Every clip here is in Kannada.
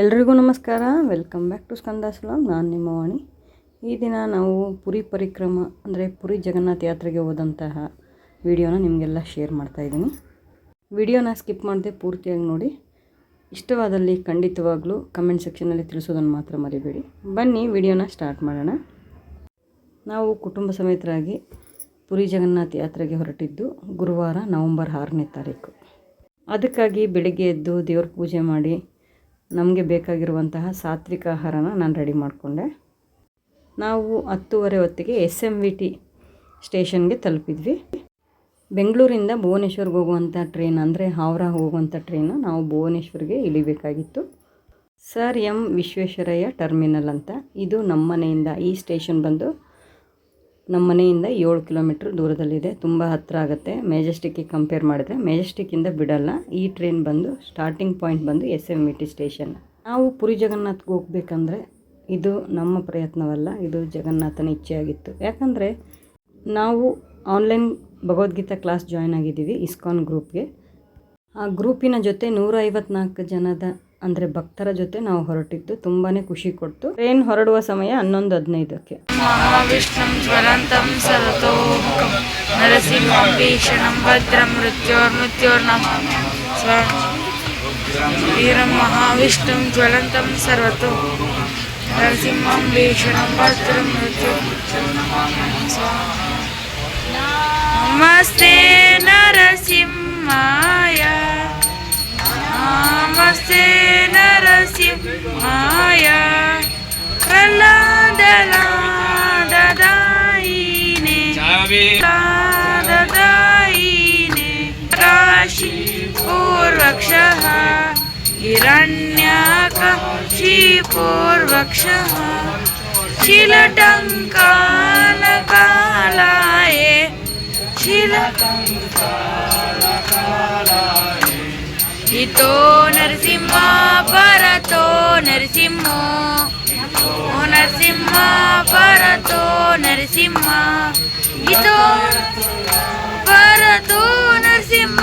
ಎಲ್ರಿಗೂ ನಮಸ್ಕಾರ. ವೆಲ್ಕಮ್ ಬ್ಯಾಕ್ ಟು ಸ್ಕಂದಾಸ್ಲಾಮ್ ನಾನು ನಿಮ್ಮ ವಾಣಿ. ಈ ದಿನ ನಾವು ಪುರಿ ಪರಿಕ್ರಮ, ಅಂದರೆ ಪುರಿ ಜಗನ್ನಾಥ ಯಾತ್ರೆಗೆ ಹೋದಂತಹ ವಿಡಿಯೋನ ನಿಮಗೆಲ್ಲ ಶೇರ್ ಮಾಡ್ತಾಯಿದ್ದೀನಿ ವಿಡಿಯೋನ ಸ್ಕಿಪ್ ಮಾಡದೆ ಪೂರ್ತಿಯಾಗಿ ನೋಡಿ. ಇಷ್ಟವಾದಲ್ಲಿ ಖಂಡಿತವಾಗ್ಲೂ ಕಮೆಂಟ್ ಸೆಕ್ಷನಲ್ಲಿ ತಿಳಿಸೋದನ್ನು ಮಾತ್ರ ಮರಿಬೇಡಿ. ಬನ್ನಿ, ವಿಡಿಯೋನ ಸ್ಟಾರ್ಟ್ ಮಾಡೋಣ. ನಾವು ಕುಟುಂಬ ಸಮೇತರಾಗಿ ಪುರಿ ಜಗನ್ನಾಥ ಯಾತ್ರೆಗೆ ಹೊರಟಿದ್ದು ಗುರುವಾರ ನವಂಬರ್ ಆರನೇ ತಾರೀಕು. ಅದಕ್ಕಾಗಿ ಬೆಳಿಗ್ಗೆ ಎದ್ದು ದೇವ್ರ ಪೂಜೆ ಮಾಡಿ ನಮಗೆ ಬೇಕಾಗಿರುವಂತಹ ಸಾತ್ವಿಕ ಆಹಾರನ ನಾನು ರೆಡಿ ಮಾಡಿಕೊಂಡೆ. ನಾವು ಹತ್ತೂವರೆ ಹೊತ್ತಿಗೆ ಎಸ್ ಎಂ ವಿ ಟಿ ಸ್ಟೇಷನ್ಗೆ ತಲುಪಿದ್ವಿ. ಬೆಂಗಳೂರಿಂದ ಭುವನೇಶ್ವರ್ಗೆ ಹೋಗುವಂಥ ಟ್ರೈನ್ ಅಂದರೆ ಹಾವ್ರಾ ಹೋಗುವಂಥ ಟ್ರೈನು ನಾವು ಭುವನೇಶ್ವರ್ಗೆ ಇಳಿಬೇಕಾಗಿತ್ತು. ಸರ್ ಎಂ ವಿಶ್ವೇಶ್ವರಯ್ಯ ಟರ್ಮಿನಲ್ ಅಂತ. ಇದು ನಮ್ಮ ಮನೆಯಿಂದ ಈ ಸ್ಟೇಷನ್ ಬಂದು ನಮ್ಮ ಮನೆಯಿಂದ ಏಳು ಕಿಲೋಮೀಟ್ರ್ ದೂರದಲ್ಲಿದೆ. ತುಂಬ ಹತ್ತಿರ ಆಗುತ್ತೆ. ಮೆಜೆಸ್ಟಿಕ್ಕಿಗೆ ಕಂಪೇರ್ ಮಾಡಿದ್ರೆ ಮೆಜೆಸ್ಟಿಕ್ಕಿಂದ ಬಿಡಲ್ಲ. ಈ ಟ್ರೈನ್ ಬಂದು ಸ್ಟಾರ್ಟಿಂಗ್ ಪಾಯಿಂಟ್ ಬಂದು S M E T station. ನಾವು ಪುರಿ ಜಗನ್ನಾಥ್ಗೆ ಹೋಗ್ಬೇಕಂದ್ರೆ ಇದು ನಮ್ಮ ಪ್ರಯತ್ನವಲ್ಲ. ಇದು ಜಗನ್ನಾಥನ ಇಚ್ಛೆಯಾಗಿತ್ತು ಯಾಕಂದರೆ ನಾವು ಆನ್ಲೈನ್ ಭಗವದ್ಗೀತಾ ಕ್ಲಾಸ್ ಜಾಯ್ನ್ ಆಗಿದ್ದೀವಿ ಇಸ್ಕಾನ್ ಗ್ರೂಪ್ಗೆ ಆ ಗ್ರೂಪಿನ ಜೊತೆ ನೂರ ಐವತ್ನಾಲ್ಕು ಜನದ ಅಂದರೆ ಭಕ್ತರ ಜೊತೆ ನಾವು ಹೊರಟಿದ್ದು ತುಂಬಾ ಖುಷಿ ಕೊಡ್ತು. ಟ್ರೈನ್ ಹೊರಡುವ ಸಮಯ ಹನ್ನೊಂದು ಹದಿನೈದಕ್ಕೆ. ವೀರಂ ಮಹಾವಿಷ್ಣುಂ ಜ್ವಲಂತಂ ಸರ್ವತೋ. ನರಸಿಂಹಂ ಭೀಷಣಂ ನಮಸ್ತೆ ನರಸಿಂಹಾಯ. ನಮಸ್ತೆ शिव माया प्रहलाद दादाई ने दादाई ने काशी ओ रक्षः हिरण्याकशी पूर्वक्षः शिलटङ्कालकालाय शिलटङ्कालकालाय इतो नरसिंहा पर ફરતો નરસિંહ, ઓ નરસિંહ ફરતો નરસિંહ ગીતો ફરતો નરસિંહ,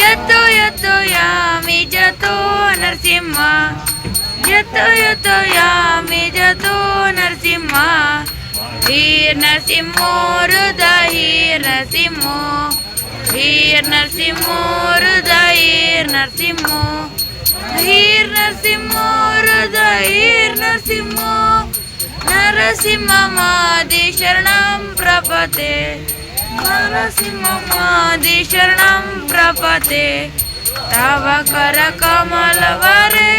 યતો યતો યામી જતો નરસિંહ, યતો યતો યામી જતો નરસિંહ, વીર નરસિંહ હૃદય નરસિંહ, વીર નરસિંહ હૃદય નરસિંહ ಧೈರ್ ನರಸಿಂಹೋ ಧೈರ್ ನರಸಿಂಹೋ ನರಸಿಂಹ ಮಾದಿ ಶರಣಂ ಪ್ರಪತೆ ನರಸಿಂಹ ಮಾದಿ ಶರಣಂ ಪ್ರಪತೆ ತವ ಕರ ಕಮಲವರೇ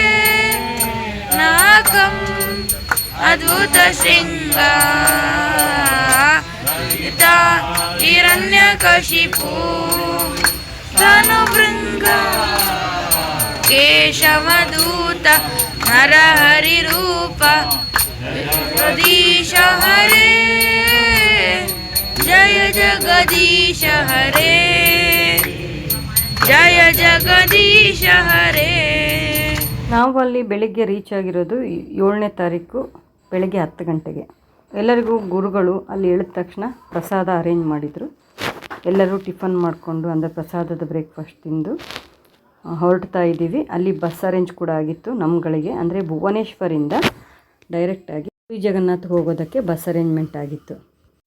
ನಾಕಂ ಅದ್ಭುತ ಶೃಂಗ ಹಿರಣ್ಯ ಕಶಿಪು ಧನು केशवदूत नरहरिरूप जगदीश हरे जय जगदीश हरे जय जगदीश हरे ನಾವು ಅಲ್ಲಿ ಬೆಳಿಗ್ಗೆ ರೀಚ್ ಆಗಿರೋದು ಏಳನೇ ತಾರೀಕು ಬೆಳಿಗ್ಗೆ ಹತ್ತು ಗಂಟೆಗೆ ಎಲ್ಲರಿಗೂ ಗುರುಗಳು ಅಲ್ಲಿ ಇಳಿದ ತಕ್ಷಣ ಪ್ರಸಾದ ಅರೇಂಜ್ ಮಾಡಿದರು ಎಲ್ಲರೂ ಟಿಫನ್ ಮಾಡಿಕೊಂಡು ಅಂದರೆ ಪ್ರಸಾದದ ಬ್ರೇಕ್ಫಾಸ್ಟ್ ತಿಂದು ಆ, ಹೊರಡ್ತಾ ಇದ್ದೀವಿ. ಅಲ್ಲಿ ಬಸ್ ಅರೇಂಜ್ ಕೂಡ ಆಗಿತ್ತು ನಮ್ಮಗಳಿಗೆ ಅಂದರೆ ಭುವನೇಶ್ವರಿಂದ ಡೈರೆಕ್ಟಾಗಿ ಪುರಿ ಜಗನ್ನಾಥ್ ಹೋಗೋದಕ್ಕೆ ಬಸ್ ಅರೇಂಜ್ಮೆಂಟ್ ಆಗಿತ್ತು.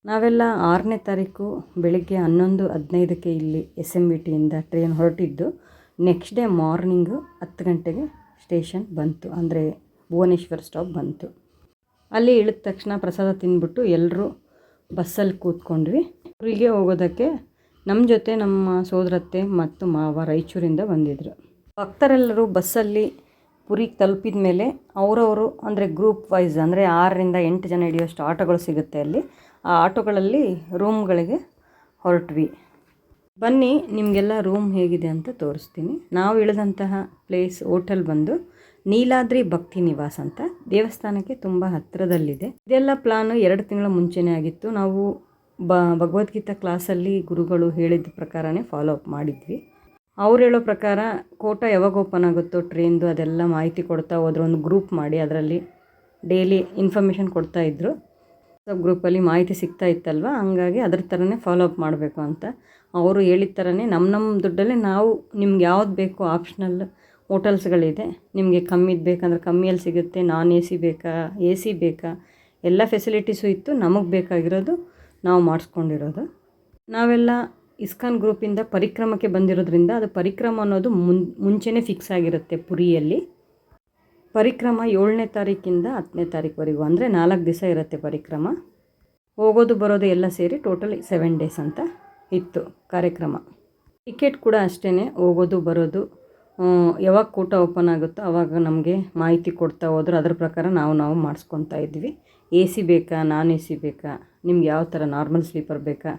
ನಾವೆಲ್ಲ ಆರನೇ ತಾರೀಕು ಬೆಳಿಗ್ಗೆ ಹನ್ನೊಂದು ಹದಿನೈದಕ್ಕೆ ಇಲ್ಲಿ ಎಸ್ ಎಂ ವಿ ಟಿಯಿಂದ ಟ್ರೈನ್ ಹೊರಟಿದ್ದು ನೆಕ್ಸ್ಟ್ ಡೇ ಮಾರ್ನಿಂಗು ಹತ್ತು ಗಂಟೆಗೆ ಸ್ಟೇಷನ್ ಬಂತು. ಅಂದರೆ ಭುವನೇಶ್ವರ್ ಸ್ಟಾಪ್ ಬಂತು. ಅಲ್ಲಿ ಇಳಿದ ತಕ್ಷಣ ಪ್ರಸಾದ ತಿಂದ್ಬಿಟ್ಟು ಎಲ್ಲರೂ ಬಸ್ಸಲ್ಲಿ ಕೂತ್ಕೊಂಡ್ವಿ. ಊರಿಗೆ ಹೋಗೋದಕ್ಕೆ ನಮ್ಮ ಜೊತೆ ನಮ್ಮ ಸೋದರತ್ತೆ ಮತ್ತು ಮಾವ ರಾಯಚೂರಿಂದ ಬಂದಿದ್ದರು ಭಕ್ತರೆಲ್ಲರೂ ಬಸ್ಸಲ್ಲಿ ಪುರಿಗೆ ತಲುಪಿದ ಮೇಲೆ ಅವರವರು, ಅಂದರೆ ಗ್ರೂಪ್ ವೈಸ್ ಅಂದರೆ ಆರರಿಂದ ಎಂಟು ಜನ ಹಿಡಿಯೋಷ್ಟು ಆಟೋಗಳು ಸಿಗುತ್ತೆ ಅಲ್ಲಿ. ಆ ಆಟೋಗಳಲ್ಲಿ ರೂಮ್ಗಳಿಗೆ ಹೊರಟ್ವಿ. ಬನ್ನಿ, ನಿಮಗೆಲ್ಲ ರೂಮ್ ಹೇಗಿದೆ ಅಂತ ತೋರಿಸ್ತೀನಿ. ನಾವು ಇಳಿದಂತಹ ಪ್ಲೇಸ್ ಹೋಟೆಲ್ ಬಂದು ನೀಲಾದ್ರಿ ಭಕ್ತಿ ನಿವಾಸ ಅಂತ ದೇವಸ್ಥಾನಕ್ಕೆ ತುಂಬ ಹತ್ತಿರದಲ್ಲಿದೆ ಇದೆಲ್ಲ ಪ್ಲಾನು ಎರಡು ತಿಂಗಳ ಮುಂಚೆನೇ ಆಗಿತ್ತು. ನಾವು ಬ ಭಗವದ್ಗೀತಾ ಕ್ಲಾಸಲ್ಲಿ ಗುರುಗಳು ಹೇಳಿದ ಪ್ರಕಾರನೇ ಫಾಲೋ ಅಪ್ ಮಾಡಿದ್ವಿ. ಅವ್ರು ಹೇಳೋ ಪ್ರಕಾರ ಕೋಟ ಯಾವಾಗ ಓಪನ್ ಆಗುತ್ತೋ ಟ್ರೈನ್ದು ಅದೆಲ್ಲ ಮಾಹಿತಿ ಕೊಡ್ತಾ ಹೋದ್ರು, ಒಂದು ಗ್ರೂಪ್ ಮಾಡಿ ಅದರಲ್ಲಿ ಡೈಲಿ ಇನ್ಫಾರ್ಮೇಷನ್ ಕೊಡ್ತಾ ಇದ್ದರು ವಾಟ್ಸಪ್ ಗ್ರೂಪಲ್ಲಿ ಮಾಹಿತಿ ಸಿಗ್ತಾ ಇತ್ತಲ್ವ? ಹಂಗಾಗಿ ಅದ್ರ ಥರನೇ ಫಾಲೋ ಅಪ್ ಮಾಡಬೇಕು ಅಂತ ಅವರು ಹೇಳಿದ ಥರನೇ ನಮ್ಮ ನಮ್ಮ ದುಡ್ಡಲ್ಲೇ ನಾವು ನಿಮ್ಗೆ ಯಾವ್ದು ಬೇಕು ಆಪ್ಷನಲ್ ಹೋಟೆಲ್ಸ್ಗಳಿದೆ ನಿಮಗೆ ಕಮ್ಮಿದು ಬೇಕಂದ್ರೆ ಕಮ್ಮಿಯಲ್ಲಿ ಸಿಗುತ್ತೆ ನಾನ್ ಎ ಸಿ ಬೇಕಾ ಎ ಸಿ ಬೇಕಾ, ಎಲ್ಲ ಫೆಸಿಲಿಟೀಸು ಇತ್ತು, ನಮಗೆ ಬೇಕಾಗಿರೋದು ನಾವು ಮಾಡಿಸ್ಕೊಂಡಿರೋದು. ನಾವೆಲ್ಲ ಇಸ್ಕಾನ್ ಗ್ರೂಪಿಂದ ಪರಿಕ್ರಮಕ್ಕೆ ಬಂದಿರೋದ್ರಿಂದ ಅದು ಪರಿಕ್ರಮ ಅನ್ನೋದು ಮುನ್, ಮುಂಚೆನೇ ಫಿಕ್ಸ್ ಆಗಿರುತ್ತೆ ಪುರಿಯಲ್ಲಿ. ಪರಿಕ್ರಮ ಏಳನೇ ತಾರೀಕಿಂದ ಹತ್ತನೇ ತಾರೀಕುವರೆಗೂ, ಅಂದರೆ ನಾಲ್ಕು ದಿವಸ ಇರುತ್ತೆ ಪರಿಕ್ರಮ. ಹೋಗೋದು ಬರೋದು ಎಲ್ಲ ಸೇರಿ ಟೋಟಲ್ ಸೆವೆನ್ ಡೇಸ್ ಅಂತ ಇತ್ತು ಕಾರ್ಯಕ್ರಮ. ಟಿಕೆಟ್ ಕೂಡ ಅಷ್ಟೇ ಹೋಗೋದು ಬರೋದು ಯಾವಾಗ ಕೂಟ ಓಪನ್ ಆಗುತ್ತೋ ಆವಾಗ ನಮಗೆ ಮಾಹಿತಿ ಕೊಡ್ತಾ ಹೋದ್ರೆ. ಅದ್ರ ಪ್ರಕಾರ ನಾವು ನಾವು ಮಾಡಿಸ್ಕೊತಾ ಇದ್ವಿ. ಎ ಸಿ ಬೇಕಾ, ನಾನ್ ಎ ಸಿ ಬೇಕಾ? ನಿಮ್ಗೆ ಯಾವ ಥರ ನಾರ್ಮಲ್ ಸ್ಲೀಪರ್ ಬೇಕಾ?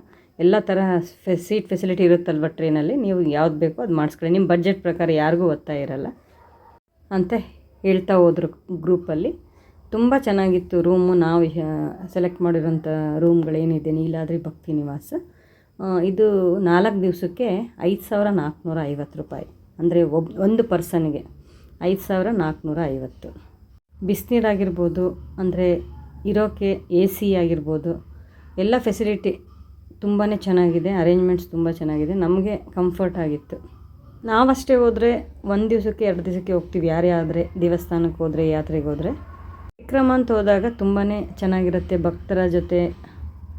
ಎಲ್ಲ ಥರ ಫೆ ಸೀಟ್ ಫೆಸಿಲಿಟಿ ಇರುತ್ತಲ್ವ ಟ್ರೈನಲ್ಲಿ ನೀವು ಯಾವ್ದು ಬೇಕೋ ಅದು ಮಾಡಿಸ್ಕೊಳ್ಳಿ. ನಿಮ್ಮ ಬಜೆಟ್ ಪ್ರಕಾರ ಯಾರಿಗೂ ಒತ್ತಾಯ ಇರಲ್ಲ. ಅಂತ ಹೇಳ್ತಾ ಹೋದ್ರು ಗ್ರೂಪಲ್ಲಿ ತುಂಬ ಚೆನ್ನಾಗಿತ್ತು ರೂಮು ನಾವು ಸೆಲೆಕ್ಟ್ ಮಾಡಿರೋಂಥ ರೂಮ್ಗಳೇನಿದೆ ನೀಲಾದ್ರಿ ಭಕ್ತಿ ನಿವಾಸ. ಇದು ನಾಲ್ಕು ದಿವಸಕ್ಕೆ ಐದು ಸಾವಿರ ನಾಲ್ಕುನೂರ ಐವತ್ತು ರೂಪಾಯಿ. ಅಂದರೆ ಒಬ್, ಒಂದು ಪರ್ಸನ್ಗೆ ಐದು ಸಾವಿರ ನಾಲ್ಕುನೂರ ಐವತ್ತು. ಬಿಸಿನೀರಾಗಿರ್ಬೋದು, ಅಂದರೆ ಇರೋಕೆ ಎ ಸಿ ಆಗಿರ್ಬೋದು ಎಲ್ಲ ಫೆಸಿಲಿಟಿ ತುಂಬಾ ಚೆನ್ನಾಗಿದೆ ಅರೇಂಜ್ಮೆಂಟ್ಸ್ ತುಂಬ ಚೆನ್ನಾಗಿದೆ. ನಮಗೆ ಕಂಫರ್ಟ್ ಆಗಿತ್ತು. ನಾವಷ್ಟೇ ಹೋದರೆ ಒಂದು ದಿವಸಕ್ಕೆ, ಎರಡು ದಿವಸಕ್ಕೆ ಹೋಗ್ತೀವಿ. ಯಾರೇ ಆದರೆ ದೇವಸ್ಥಾನಕ್ಕೆ ಹೋದರೆ, ಯಾತ್ರೆಗೆ ಹೋದರೆ. ವಿಕ್ರಮ ಅಂತ ಹೋದಾಗ ತುಂಬಾ ಚೆನ್ನಾಗಿರುತ್ತೆ. ಭಕ್ತರ ಜೊತೆ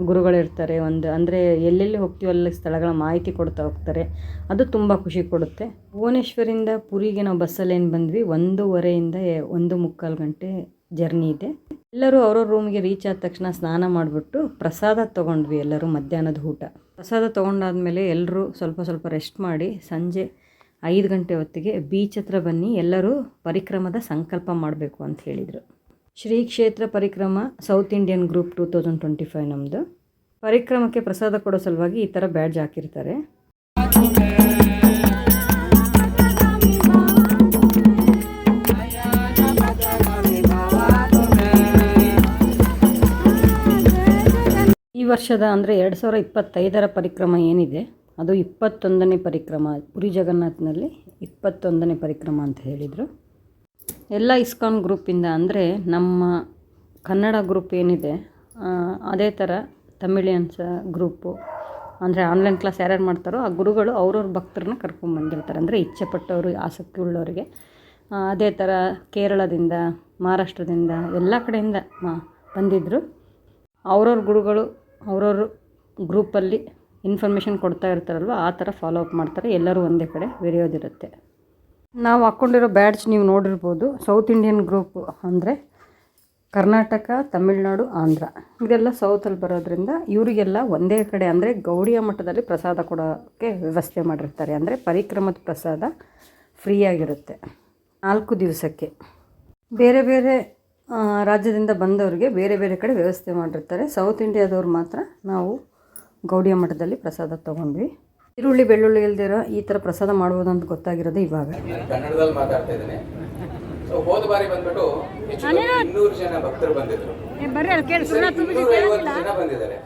ಗುರುಗಳಿರ್ತಾರೆ ಒಂದು ಅಂದರೆ ಎಲ್ಲೆಲ್ಲಿ ಹೋಗ್ತೀವಿ ಅಲ್ಲಿ ಸ್ಥಳಗಳ ಮಾಹಿತಿ ಕೊಡ್ತಾ ಹೋಗ್ತಾರೆ. ಅದು ತುಂಬ ಖುಷಿ ಕೊಡುತ್ತೆ. ಭುವನೇಶ್ವರಿಂದ ಪುರಿಗೆ ನಾವು ಬಸ್ಸಲ್ಲೇನು ಬಂದ್ವಿ. ಒಂದೂವರೆಯಿಂದ ಒಂದು ಮುಕ್ಕಾಲು ಗಂಟೆ ಜರ್ನಿ ಇದೆ. ಎಲ್ಲರೂ ಅವ್ರವ್ರ ರೂಮ್ಗೆ ರೀಚ್ ಆದ ತಕ್ಷಣ ಸ್ನಾನ ಮಾಡಿಬಿಟ್ಟು ಪ್ರಸಾದ ತೊಗೊಂಡ್ವಿ ಎಲ್ಲರೂ ಮಧ್ಯಾಹ್ನದ ಊಟ. ಪ್ರಸಾದ ತೊಗೊಂಡಾದ್ಮೇಲೆ ಎಲ್ಲರೂ ಸ್ವಲ್ಪ ಸ್ವಲ್ಪ ರೆಸ್ಟ್ ಮಾಡಿ ಸಂಜೆ ಐದು ಗಂಟೆ ಹೊತ್ತಿಗೆ ಬೀಚ್ ಹತ್ರ ಬನ್ನಿ, ಎಲ್ಲರೂ ಪರಿಕ್ರಮದ ಸಂಕಲ್ಪ ಮಾಡಬೇಕು ಅಂತ ಹೇಳಿದರು. Shri Kshetra Parikrama south Indian group two thousand twenty five ನಮ್ಮದು ಪರಿಕ್ರಮಕ್ಕೆ ಪ್ರಸಾದ ಕೊಡೋ ಸಲುವಾಗಿ ಈ ಥರ ಬ್ಯಾಡ್ಜ್ ಹಾಕಿರ್ತಾರೆ. ವರ್ಷದ ಅಂದರೆ ಎರಡು ಸಾವಿರ ಇಪ್ಪತ್ತೈದರ ಪರಿಕ್ರಮ ಏನಿದೆ? ಅದು ಇಪ್ಪತ್ತೊಂದನೇ ಪರಿಕ್ರಮ. ಪುರಿ ಜಗನ್ನಾಥ್ನಲ್ಲಿ ಇಪ್ಪತ್ತೊಂದನೇ ಪರಿಕ್ರಮ ಅಂತ ಹೇಳಿದರು. ಎಲ್ಲ ಇಸ್ಕಾನ್ ಗ್ರೂಪಿಂದ ಅಂದರೆ ನಮ್ಮ ಕನ್ನಡ ಗ್ರೂಪ್ ಏನಿದೆ ಅದೇ ಥರ ತಮಿಳಿಯನ್ಸ್ ಗ್ರೂಪು, ಅಂದರೆ ಆನ್ಲೈನ್ ಕ್ಲಾಸ್ ಯಾರ್ಯಾರು ಮಾಡ್ತಾರೋ ಆ ಗುರುಗಳು ಅವ್ರವ್ರ ಭಕ್ತರನ್ನ ಕರ್ಕೊಂಬಂದಿರ್ತಾರೆ ಅಂದರೆ ಇಚ್ಛೆಪಟ್ಟವರು, ಆಸಕ್ತಿ ಉಳ್ಳವರಿಗೆ. ಅದೇ ಥರ ಕೇರಳದಿಂದ, ಮಹಾರಾಷ್ಟ್ರದಿಂದ, ಎಲ್ಲ ಕಡೆಯಿಂದ ಬಂದಿದ್ದರು ಅವ್ರವ್ರ ಗುರುಗಳು ಅವ್ರವ್ರ ಗ್ರೂಪಲ್ಲಿ ಇನ್ಫಾರ್ಮೇಷನ್ ಕೊಡ್ತಾ ಇರ್ತಾರಲ್ವ, ಆ ಥರ ಫಾಲೋ ಅಪ್ ಮಾಡ್ತಾರೆ. ಎಲ್ಲರೂ ಒಂದೇ ಕಡೆ ಬೆರೆಯೋದಿರುತ್ತೆ ನಾವು ಹಾಕ್ಕೊಂಡಿರೋ ಬ್ಯಾಡ್ಜ್ ನೀವು ನೋಡಿರ್ಬೋದು. ಸೌತ್ ಇಂಡಿಯನ್ ಗ್ರೂಪ್ ಅಂದರೆ ಕರ್ನಾಟಕ, ತಮಿಳುನಾಡು, ಆಂಧ್ರ. ಇದೆಲ್ಲ ಸೌತಲ್ಲಿ ಬರೋದ್ರಿಂದ ಇವರಿಗೆಲ್ಲ ಒಂದೇ ಕಡೆ ಅಂದರೆ ಗೌಡಿಯ ಮಠದಲ್ಲಿ ಪ್ರಸಾದ ಕೊಡೋಕ್ಕೆ ವ್ಯವಸ್ಥೆ ಮಾಡಿರ್ತಾರೆ. ಅಂದರೆ ಪರಿಕ್ರಮದ ಪ್ರಸಾದ ಫ್ರೀಯಾಗಿರುತ್ತೆ ನಾಲ್ಕು ದಿವಸಕ್ಕೆ. ಬೇರೆ ಬೇರೆ ರಾಜ್ಯದಿಂದ ಬಂದವರಿಗೆ ಬೇರೆ ಬೇರೆ ಕಡೆ ವ್ಯವಸ್ಥೆ ಮಾಡಿರ್ತಾರೆ. ಸೌತ್ ಇಂಡಿಯಾದವ್ರು ಮಾತ್ರ ನಾವು ಗೌಡಿಯ ಮಠದಲ್ಲಿ ಪ್ರಸಾದ ತೊಗೊಂಡ್ವಿ. ಈರುಳ್ಳಿ ಬೆಳ್ಳುಳ್ಳಿ ಇಲ್ದಿರೋ ಈ ಥರ ಪ್ರಸಾದ ಮಾಡ್ಬೋದು ಅಂತ ಗೊತ್ತಾಗಿರೋದು ಇವಾಗ. ಕನ್ನಡದಲ್ಲಿ ಮಾತಾಡ್ತಾ ಇದ್ದೇನೆ. ಸೊ ಹೋದ ಬಾರಿ ಬಂದ್ಬಿಟ್ಟು ಇನ್ನೂರು ಜನ ಭಕ್ತರು ಬಂದಿದ್ರು. ಇನ್ನೂರ ಐವತ್ತು ಜನ ಬಂದಿದ್ದಾರೆ.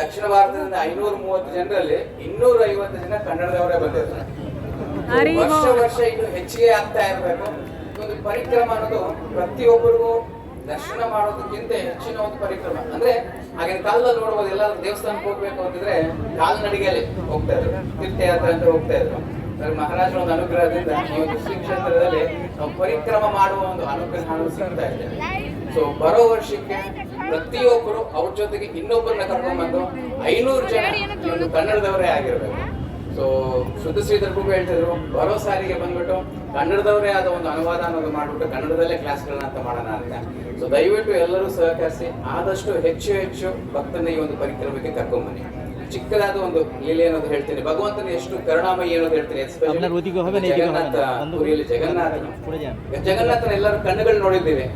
ದಕ್ಷಿಣ ಭಾರತದಿಂದ ಐನೂರ ಮೂವತ್ತು ಜನರಲ್ಲಿ ಇನ್ನೂರ ಐವತ್ತು ಜನ ಕನ್ನಡದವರೇ ಬಂದಿದ್ರು ವರ್ಷ ವರ್ಷ ಇನ್ನು ಹೆಚ್ಚಿಗೆ ಆಗ್ತಾ ಇರಬೇಕು. ಪರಿಕ್ರಮ ಅನ್ನೋದು ಪ್ರತಿಯೊಬ್ಬರಿಗೂ ದರ್ಶನ ಮಾಡೋದಕ್ಕಿಂತ ಹೆಚ್ಚಿನ ಒಂದು ಪರಿಕ್ರಮ. ಅಂದ್ರೆ ಆಗಿನ ಕಾಲದಲ್ಲಿ ನೋಡ್ಬೋದು ಎಲ್ಲರೂ ದೇವಸ್ಥಾನಕ್ಕೆ ಹೋಗ್ಬೇಕು ಅಂತಿದ್ರೆ ಕಾಲ್ನಡಿಗೆಯಲ್ಲಿ ಹೋಗ್ತಾ ಇದ್ರು. ತೀರ್ಥಯಾತ್ರೆ ಅಂತ ಹೋಗ್ತಾ ಇದ್ರು. ಮಹಾರಾಜರ ಒಂದು ಅನುಗ್ರಹದಿಂದ ಒಂದು ಶ್ರೀ ಕ್ಷೇತ್ರದಲ್ಲಿ ನಾವು ಪರಿಕ್ರಮ ಮಾಡುವ ಒಂದು ಅನುಗ್ರಹ ಸಿಗ್ತಾ ಇದೆ. ಸೊ ಬರೋ ವರ್ಷಕ್ಕೆ ಪ್ರತಿಯೊಬ್ಬರು ಅವ್ರ ಜೊತೆಗೆ ಇನ್ನೊಬ್ಬರನ್ನ ಕರ್ಕೊಂಡ್ಬಂದು ಐನೂರು ಜನ ಕನ್ನಡದವರೇ ಆಗಿರ್ಬೇಕು. ಸೊ ಶುದ್ಧ ಪ್ರಭು ಹೇಳ್ತಿದ್ರು, ಬರೋ ಸಾರಿಗೆ ಬಂದ್ಬಿಟ್ಟು ಕನ್ನಡದವರೇ ಆದ ಒಂದು ಅನುವಾದ ಅನ್ನೋದು ಮಾಡ್ಬಿಟ್ಟು ಕನ್ನಡದಲ್ಲೇ ಕ್ಲಾಸ್ಗಳನ್ನ ಅಂತ ಮಾಡೋಣ ಅಂತ. ಸೊ ದಯವಿಟ್ಟು ಎಲ್ಲರೂ ಸಹಕರಿಸಿ ಆದಷ್ಟು ಹೆಚ್ಚು ಹೆಚ್ಚು ಭಕ್ತನ ಈ ಒಂದು ಪರಿಕ್ರಮಕ್ಕೆ ಕರ್ಕೊಂಡ್ಬನ್ನಿ ಚಿಕ್ಕದಾದ ಒಂದು ಲೀಲೆ ಅನ್ನೋದು ಹೇಳ್ತೀನಿ. ಭಗವಂತನ ಎಷ್ಟು ಕರುಣಾಮಯಿ ಅನ್ನೋದು ಹೇಳ್ತೀನಿ. ಎಸ್ಪೆಷಲಿ ಜಗನ್ನಾಥ ಪುರಿಯಲ್ಲಿ ಜಗನ್ನಾಥನು ಜಗನ್ನಾಥನ ಎಲ್ಲರೂ ಕಣ್ಣುಗಳು ನೋಡಿದ್ದೀವಿ.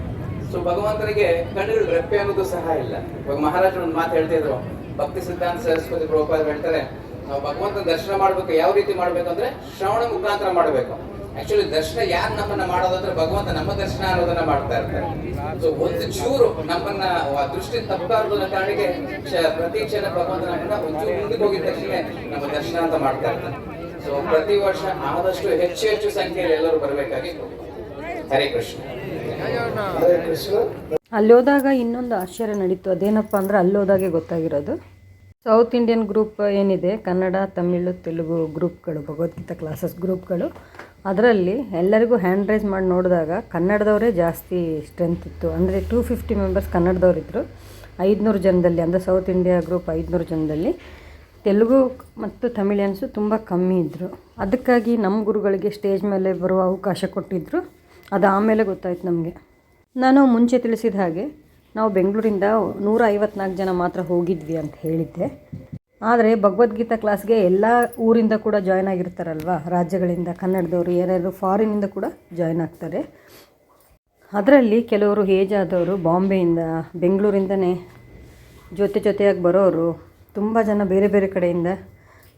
ಸೊ ಭಗವಂತನಿಗೆ ಕಣ್ಣುಗಳು ರೆಪ್ಪೆ ಅನ್ನೋದು ಸಹ ಇಲ್ಲ. ಇವಾಗ ಮಹಾರಾಜರು ಒಂದು ಮಾತು ಹೇಳ್ತಿದ್ರು ಭಕ್ತಿ ಸಿದ್ಧಾಂತ ಸರಸ್ವತಿ ಪ್ರಭುಪಾದ ಹೇಳ್ತಾರೆ ನಾವು ಭಗವಂತನ ದರ್ಶನ ಮಾಡ್ಬೇಕು ಯಾವ ರೀತಿ ಮಾಡ್ಬೇಕು ಅಂದ್ರೆ ಶ್ರವಣ ಮುಖಾಂತರ ಮಾಡ್ಬೇಕು. ಆಕ್ಚುಲಿ ದರ್ಶನ ಯಾರು ನಮ್ಮನ್ನ ಮಾಡೋದಂದ್ರೆ ಭಗವಂತ ನಮ್ಮ ದರ್ಶನ ಅನ್ನೋದನ್ನ ಮಾಡ್ತಾ ಇರ್ತಾರೆ. ಸೊ ಒಂದು ಚೂರು ನಮ್ಮನ್ನ ಆ ದೃಷ್ಟಿ ತಪ್ಪಾರದು ಅನ್ನೋ ಕಾರಣಕ್ಕೆ ಪ್ರತಿ ಕ್ಷಣ ಭಗವಂತ ನಮ್ಮನ್ನ ಒಂಚೂರು ಮುಂದಕ್ಕೆ ಹೋಗಿದ ತಕ್ಷಣ ನಮ್ಮ ದರ್ಶನ ಅಂತ ಮಾಡ್ತಾ ಇರ್ತಾರೆ. ಸೊ ಪ್ರತಿ ವರ್ಷ ಆದಷ್ಟು ಹೆಚ್ಚು ಹೆಚ್ಚು ಸಂಖ್ಯೆಯಲ್ಲಿ ಎಲ್ಲರೂ ಬರಬೇಕಾಗಿ ಹರೇ ಕೃಷ್ಣ. ಅಲ್ಲಿ ಹೋದಾಗ ಇನ್ನೊಂದು ಆಶ್ಚರ್ಯ ನಡೀತು. ಅದೇನಪ್ಪ ಅಂದ್ರೆ ಅಲ್ಲೋದಾಗೆ ಗೊತ್ತಾಗಿರೋದು. ಸೌತ್ ಇಂಡಿಯನ್ ಗ್ರೂಪ್ ಏನಿದೆ? ಕನ್ನಡ ತಮಿಳು ತೆಲುಗು ಗ್ರೂಪ್ಗಳು ಭಗವದ್ಗೀತಾ ಕ್ಲಾಸಸ್ ಗ್ರೂಪ್ಗಳು ಅದರಲ್ಲಿ ಎಲ್ಲರಿಗೂ ಹ್ಯಾಂಡ್ ರೈಸ್ ಮಾಡಿ ನೋಡಿದಾಗ ಕನ್ನಡದವರೇ ಜಾಸ್ತಿ ಸ್ಟ್ರೆಂತ್ ಇತ್ತು. ಅಂದರೆ ಟೂ ಫಿಫ್ಟಿ ಮೆಂಬರ್ಸ್ ಕನ್ನಡದವರಿದ್ದರು ಐದುನೂರು ಜನದಲ್ಲಿ, ಅಂದರೆ ಸೌತ್ ಇಂಡಿಯಾ ಗ್ರೂಪ್ ಐದುನೂರು ಜನದಲ್ಲಿ. ತೆಲುಗು ಮತ್ತು ತಮಿಳಿಯನ್ಸು ತುಂಬ ಕಮ್ಮಿ ಇದ್ದರು ಅದಕ್ಕಾಗಿ ನಮ್ಮ ಗುರುಗಳಿಗೆ ಸ್ಟೇಜ್ ಮೇಲೆ ಬರುವ ಅವಕಾಶ ಕೊಟ್ಟಿದ್ದರು ಅದು ಆಮೇಲೆ ಗೊತ್ತಾಯ್ತು ನಮಗೆ. ನಾನು ಮುಂಚೆ ತಿಳಿಸಿದ ಹಾಗೆ, ನಾವು ಬೆಂಗಳೂರಿಂದ ನೂರ ಐವತ್ನಾಲ್ಕು ಜನ ಮಾತ್ರ ಹೋಗಿದ್ವಿ ಅಂತ ಹೇಳಿದ್ದೆ. ಆದರೆ ಭಗವದ್ಗೀತಾ ಕ್ಲಾಸ್ಗೆ ಎಲ್ಲ ಊರಿಂದ ಕೂಡ ಜಾಯ್ನ್ ಆಗಿರ್ತಾರಲ್ವ? ರಾಜ್ಯಗಳಿಂದ, ಕನ್ನಡದವರು, ಯಾರ್ಯಾರು ಫಾರಿನಿಂದ ಕೂಡ ಜಾಯ್ನ್ ಆಗ್ತಾರೆ. ಅದರಲ್ಲಿ ಕೆಲವರು ಏಜ್ ಆದವರು ಬಾಂಬೆಯಿಂದ, ಬೆಂಗಳೂರಿಂದನೇ ಜೊತೆ ಜೊತೆಯಾಗಿ ಬರೋರು, ತುಂಬ ಜನ ಬೇರೆ ಬೇರೆ ಕಡೆಯಿಂದ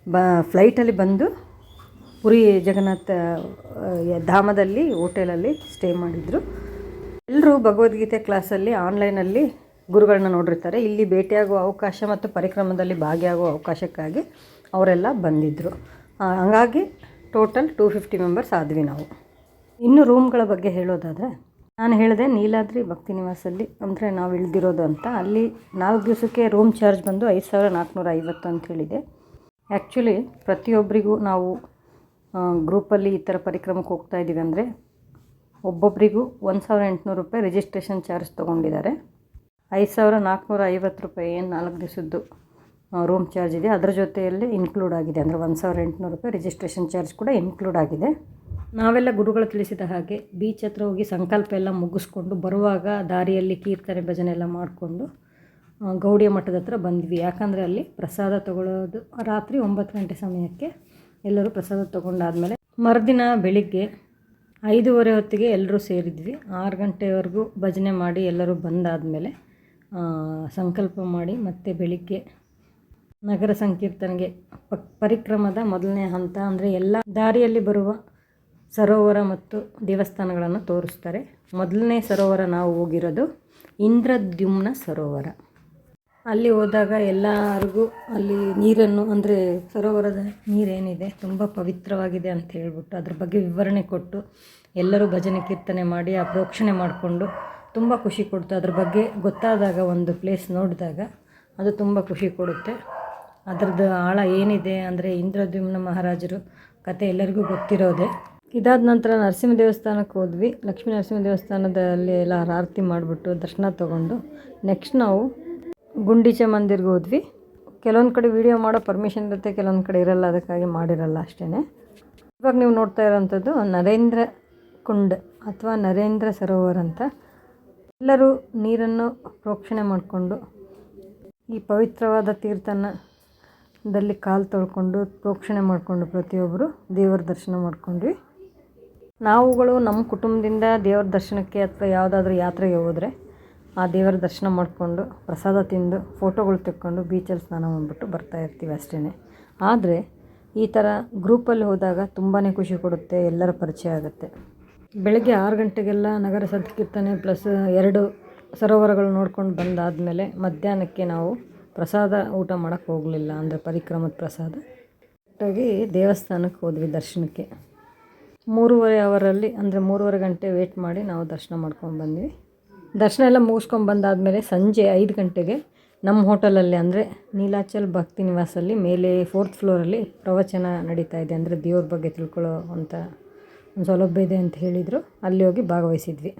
ಬ ಫ್ಲೈಟಲ್ಲಿ ಬಂದು ಪುರಿ ಜಗನ್ನಾಥ ಧಾಮದಲ್ಲಿ, ಹೋಟೆಲಲ್ಲಿ ಸ್ಟೇ ಮಾಡಿದರು. ಎಲ್ಲರೂ ಭಗವದ್ಗೀತೆ ಕ್ಲಾಸಲ್ಲಿ ಆನ್ಲೈನಲ್ಲಿ ಗುರುಗಳನ್ನ ನೋಡಿರ್ತಾರೆ. ಇಲ್ಲಿ ಭೇಟಿಯಾಗುವ ಅವಕಾಶ ಮತ್ತು ಪರಿಕ್ರಮದಲ್ಲಿ ಭಾಗಿಯಾಗುವ ಅವಕಾಶಕ್ಕಾಗಿ ಅವರೆಲ್ಲ ಬಂದಿದ್ದರು ಹಾಗಾಗಿ ಟೋಟಲ್ ಟೂ ಫಿಫ್ಟಿ ಮೆಂಬರ್ಸ್ ಆದ್ವಿ ನಾವು. ಇನ್ನು ರೂಮ್ಗಳ ಬಗ್ಗೆ ಹೇಳೋದಾದರೆ, ನಾನು ಹೇಳಿದೆ ನೀಲಾದ್ರಿ ಭಕ್ತಿ ನಿವಾಸಲ್ಲಿ ಅಂದರೆ ನಾವು ಇಳ್ದಿರೋದು ಅಂತ. ಅಲ್ಲಿ ನಾಲ್ಕು ದಿವಸಕ್ಕೆ ರೂಮ್ ಚಾರ್ಜ್ ಬಂದು ಐದು ಸಾವಿರ ನಾಲ್ಕುನೂರ ಐವತ್ತು ಅಂತ ಹೇಳಿದೆ. ಆ್ಯಕ್ಚುಲಿ ಪ್ರತಿಯೊಬ್ಬರಿಗೂ ನಾವು ಗ್ರೂಪಲ್ಲಿ ಈ ಥರ ಪರಿಕ್ರಮಕ್ಕೆ ಹೋಗ್ತಾ ಇದ್ದೀವಿ ಅಂದರೆ ಒಬ್ಬೊಬ್ಬರಿಗೂ ಒಂದು ಸಾವಿರ ಎಂಟುನೂರು ರೂಪಾಯಿ ರಿಜಿಸ್ಟ್ರೇಷನ್ ಚಾರ್ಜ್ ತೊಗೊಂಡಿದ್ದಾರೆ. ಐದು ಸಾವಿರ ನಾಲ್ಕುನೂರ ಐವತ್ತು ರೂಪಾಯಿ ಏನು ನಾಲ್ಕು ದಿವಸದ್ದು ರೂಮ್ ಚಾರ್ಜ್ ಇದೆ. ಅದರ ಜೊತೆಯಲ್ಲಿ ಇನ್ಕ್ಲೂಡ್ ಆಗಿದೆ. ಅಂದರೆ ಒಂದು ಸಾವಿರ ಎಂಟುನೂರು ರೂಪಾಯಿ ರಿಜಿಸ್ಟ್ರೇಷನ್ ಚಾರ್ಜ್ ಕೂಡ ಇನ್ಕ್ಲೂಡ್ ಆಗಿದೆ. ನಾವೆಲ್ಲ ಗುರುಗಳು ತಿಳಿಸಿದ ಹಾಗೆ ಬೀಚ್ ಹತ್ರ ಹೋಗಿ ಸಂಕಲ್ಪ ಎಲ್ಲ ಮುಗಿಸ್ಕೊಂಡು ಬರುವಾಗ ದಾರಿಯಲ್ಲಿ ಕೀರ್ತನೆ ಭಜನೆ ಎಲ್ಲ ಮಾಡಿಕೊಂಡು ಗೌಡಿಯ ಮಠದ ಹತ್ರ ಬಂದ್ವಿ. ಯಾಕಂದರೆ ಅಲ್ಲಿ ಪ್ರಸಾದ ತಗೊಳ್ಳೋದು ರಾತ್ರಿ ಒಂಬತ್ತು ಗಂಟೆ ಸಮಯಕ್ಕೆ ಎಲ್ಲರೂ ಪ್ರಸಾದ ತೊಗೊಂಡಾದಮೇಲೆ ಮರುದಿನ ಬೆಳಿಗ್ಗೆ ಐದೂವರೆ ಹೊತ್ತಿಗೆ ಎಲ್ಲರೂ ಸೇರಿದ್ವಿ. ಆರು ಗಂಟೆವರೆಗೂ ಭಜನೆ ಮಾಡಿ ಎಲ್ಲರೂ ಬಂದಾದಮೇಲೆ ಸಂಕಲ್ಪ ಮಾಡಿ ಮತ್ತೆ ಬೆಳಿಗ್ಗೆ ನಗರ ಸಂಕೀರ್ತನೆಗೆ ಪರಿಕ್ರಮದ ಮೊದಲನೇ ಹಂತ ಅಂದರೆ ಎಲ್ಲ ದಾರಿಯಲ್ಲಿ ಬರುವ ಸರೋವರ ಮತ್ತು ದೇವಸ್ಥಾನಗಳನ್ನು ತೋರಿಸ್ತಾರೆ. ಮೊದಲನೇ ಸರೋವರ ನಾವು ಹೋಗಿರೋದು ಇಂದ್ರದ್ಯುಮ್ನ ಸರೋವರ. ಅಲ್ಲಿ ಹೋದಾಗ ಎಲ್ಲರಿಗೂ ಅಲ್ಲಿ ನೀರನ್ನು ಅಂದರೆ ಸರೋವರದ ನೀರೇನಿದೆ, ತುಂಬ ಪವಿತ್ರವಾಗಿದೆ ಅಂತ ಹೇಳ್ಬಿಟ್ಟು ಅದ್ರ ಬಗ್ಗೆ ವಿವರಣೆ ಕೊಟ್ಟು ಎಲ್ಲರೂ ಭಜನೆ ಕೀರ್ತನೆ ಮಾಡಿ ಆ ಪ್ರೋಕ್ಷಣೆ ಮಾಡಿಕೊಂಡು ತುಂಬ ಖುಷಿ ಕೊಡುತ್ತೆ. ಅದ್ರ ಬಗ್ಗೆ ಗೊತ್ತಾದಾಗ ಒಂದು ಪ್ಲೇಸ್ ನೋಡಿದಾಗ ಅದು ತುಂಬ ಖುಷಿ ಕೊಡುತ್ತೆ. ಅದರದ್ದು ಆಳ ಏನಿದೆ ಅಂದರೆ ಇಂದ್ರದ್ಯುಮ್ನ ಮಹಾರಾಜರು ಕತೆ ಎಲ್ಲರಿಗೂ ಗೊತ್ತಿರೋದೆ. ಇದಾದ ನಂತರ ನರಸಿಂಹ ದೇವಸ್ಥಾನಕ್ಕೆ ಹೋದ್ವಿ. ಲಕ್ಷ್ಮೀ ನರಸಿಂಹ ದೇವಸ್ಥಾನದಲ್ಲಿ ಎಲ್ಲ ಆರತಿ ಮಾಡಿಬಿಟ್ಟು ದರ್ಶನ ತೊಗೊಂಡು ನೆಕ್ಸ್ಟ್ ನಾವು ಗುಂಡಿಚೆ ಮಂದಿರ್ಗೆ ಹೋದ್ವಿ. ಕೆಲವೊಂದು ಕಡೆ ವೀಡಿಯೋ ಮಾಡೋ ಪರ್ಮಿಷನ್ ಇರುತ್ತೆ, ಕೆಲವೊಂದು ಕಡೆ ಇರಲ್ಲ, ಅದಕ್ಕಾಗಿ ಮಾಡಿರಲ್ಲ ಅಷ್ಟೇ ಇವಾಗ ನೀವು ನೋಡ್ತಾ ಇರೋವಂಥದ್ದು ನರೇಂದ್ರ ಕುಂಡ್ ಅಥವಾ ನರೇಂದ್ರ ಸರೋವರ ಅಂತ ಎಲ್ಲರೂ ನೀರನ್ನು ಪ್ರೋಕ್ಷಣೆ ಮಾಡಿಕೊಂಡು ಈ ಪವಿತ್ರವಾದ ತೀರ್ಥನದಲ್ಲಿ ಕಾಲು ತೊಳ್ಕೊಂಡು ಪ್ರೋಕ್ಷಣೆ ಮಾಡಿಕೊಂಡು ಪ್ರತಿಯೊಬ್ಬರು ದೇವರ ದರ್ಶನ ಮಾಡ್ಕೊಂಡ್ವಿ. ನಾವುಗಳು ನಮ್ಮ ಕುಟುಂಬದಿಂದ ದೇವರ ದರ್ಶನಕ್ಕೆ ಅಥವಾ ಯಾವುದಾದ್ರೂ ಯಾತ್ರೆಗೆ ಹೋದರೆ ಆ ದೇವರ ದರ್ಶನ ಮಾಡಿಕೊಂಡು ಪ್ರಸಾದ ತಿಂದು ಫೋಟೋಗಳು ತೆಕ್ಕೊಂಡು ಬೀಚಲ್ಲಿ ಸ್ನಾನ ಮಾಡಿಬಿಟ್ಟು ಬರ್ತಾ ಇರ್ತೀವಿ ಅಷ್ಟೇ ಆದರೆ ಈ ಥರ ಗ್ರೂಪಲ್ಲಿ ಹೋದಾಗ ತುಂಬಾ ಖುಷಿ ಕೊಡುತ್ತೆ, ಎಲ್ಲರ ಪರಿಚಯ ಆಗುತ್ತೆ. ಬೆಳಗ್ಗೆ ಆರು ಗಂಟೆಗೆಲ್ಲ ನಗರ ಸಂಕೀರ್ತನೆ ಪ್ಲಸ್ ಎರಡು ಸರೋವರಗಳು ನೋಡ್ಕೊಂಡು ಬಂದಾದಮೇಲೆ ಮಧ್ಯಾಹ್ನಕ್ಕೆ ನಾವು ಪ್ರಸಾದ ಊಟ ಮಾಡೋಕ್ಕೆ ಹೋಗಲಿಲ್ಲ ಅಂದರೆ ಪರಿಕ್ರಮದ ಪ್ರಸಾದ. ಒಟ್ಟಾಗಿ ದೇವಸ್ಥಾನಕ್ಕೆ ಹೋದ್ವಿ ದರ್ಶನಕ್ಕೆ. ಮೂರುವರೆ ಅವರಲ್ಲಿ ಅಂದರೆ ಮೂರುವರೆ ಗಂಟೆ ವೇಟ್ ಮಾಡಿ ನಾವು ದರ್ಶನ ಮಾಡ್ಕೊಂಡು ಬಂದ್ವಿ. ದರ್ಶನ ಎಲ್ಲ ಮುಗಿಸ್ಕೊಂಡು ಬಂದಾದಮೇಲೆ ಸಂಜೆ ಐದು ಗಂಟೆಗೆ ನಮ್ಮ ಹೋಟೆಲಲ್ಲಿ ಅಂದರೆ ನೀಲಾಚಲ್ ಭಕ್ತಿ ನಿವಾಸಲ್ಲಿ ಮೇಲೆ ಫೋರ್ತ್ ಫ್ಲೋರಲ್ಲಿ ಪ್ರವಚನ ನಡೀತಾ ಇದೆ ಅಂದರೆ ದೇವ್ರ ಬಗ್ಗೆ ತಿಳ್ಕೊಳ್ಳೋ ಅಂತ ಸೌಲಭ್ಯ ಇದೆ ಅಂತ ಹೇಳಿದರು ಅಲ್ಲಿ ಹೋಗಿ ಭಾಗವಹಿಸಿದ್ವಿ